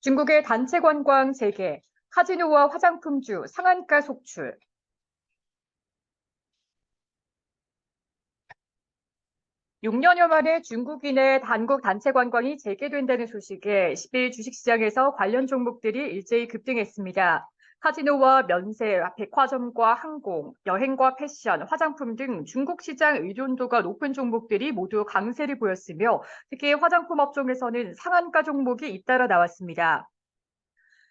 중국의 단체 관광 재개, 카지노와 화장품주 상한가 속출. (6년여) 만에 중국인의 단국 단체 관광이 재개된다는 소식에 10일 주식시장에서 관련 종목들이 일제히 급등했습니다. 카지노와 면세, 백화점과 항공, 여행과 패션, 화장품 등 중국 시장 의존도가 높은 종목들이 모두 강세를 보였으며 특히 화장품 업종에서는 상한가 종목이 잇따라 나왔습니다.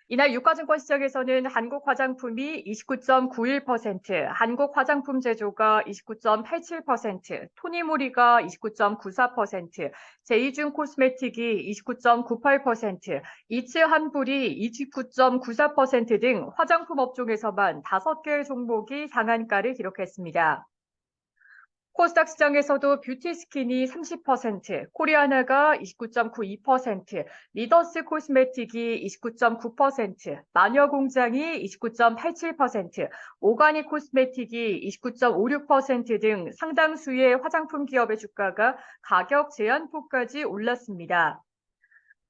이날 유가증권 시장에서는 한국 화장품이 29.91%, 한국 화장품 제조가 29.87%, 토니모리가 29.94%, 제이준 코스메틱이 29.98%, 이츠 한불이 29.94%등 화장품 업종에서만 5개 종목이 상한가를 기록했습니다. 코스닥 시장에서도 뷰티 스킨이 30%, 코리아나가 29.92%, 리더스 코스메틱이 29.9%, 마녀 공장이 29.87%, 오가닉 코스메틱이 29.56%등 상당수의 화장품 기업의 주가가 가격 제한폭까지 올랐습니다.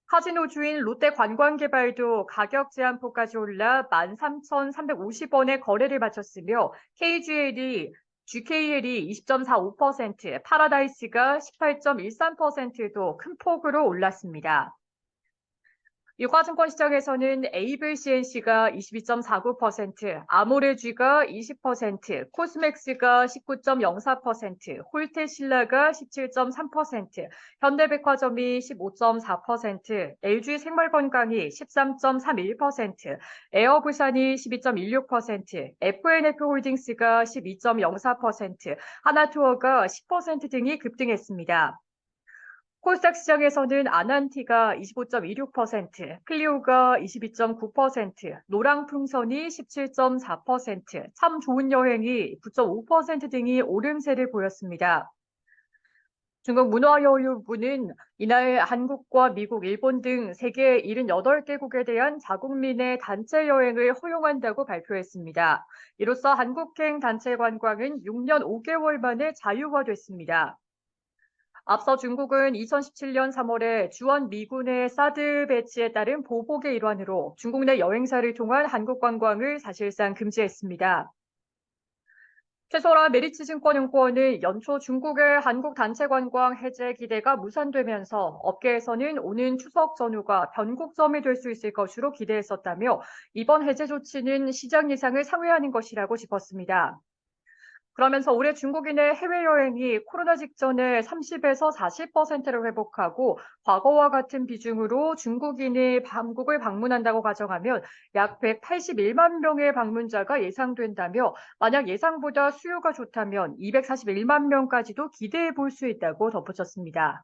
카지노 주인 롯데관광개발도 가격 제한폭까지 올라 13,350원에 거래를 마쳤으며 KGL이 GKL이 20.45%, 파라다이스가 18.13%도 큰 폭으로 올랐습니다. 유가증권 시장에서는 에이블 CNC가 22.49%, 아모레쥐가 20%, 코스맥스가 19.04%, 홀테신라가 17.3%, 현대백화점이 15.4%, LG 생활건강이 13.31%, 에어부산이 12.16%, FNF홀딩스가 12.04%, 하나투어가 10% 등이 급등했습니다. 코스닥 시장에서는 아난티가 25.26%, 클리오가 22.9%, 노랑풍선이 17.4%, 참 좋은 여행이 9.5% 등이 오름세를 보였습니다. 중국 문화여유부는 이날 한국과 미국, 일본 등 세계 78개국에 대한 자국민의 단체 여행을 허용한다고 발표했습니다. 이로써 한국행 단체 관광은 6년 5개월 만에 자유화됐습니다. 앞서 중국은 2017년 3월에 주원 미군의 사드 배치에 따른 보복의 일환으로 중국 내 여행사를 통한 한국 관광을 사실상 금지했습니다. 최소라 메리츠 증권연구원은 연초 중국의 한국 단체 관광 해제 기대가 무산되면서 업계에서는 오는 추석 전후가 변곡점이 될 수 있을 것으로 기대했었다며 이번 해제 조치는 시장 예상을 상회하는 것이라고 짚었습니다. 그러면서 올해 중국인의 해외여행이 코로나 직전에 30에서 40%를 회복하고 과거와 같은 비중으로 중국인이 한국을 방문한다고 가정하면 약 181만 명의 방문자가 예상된다며 만약 예상보다 수요가 좋다면 241만 명까지도 기대해 볼 수 있다고 덧붙였습니다.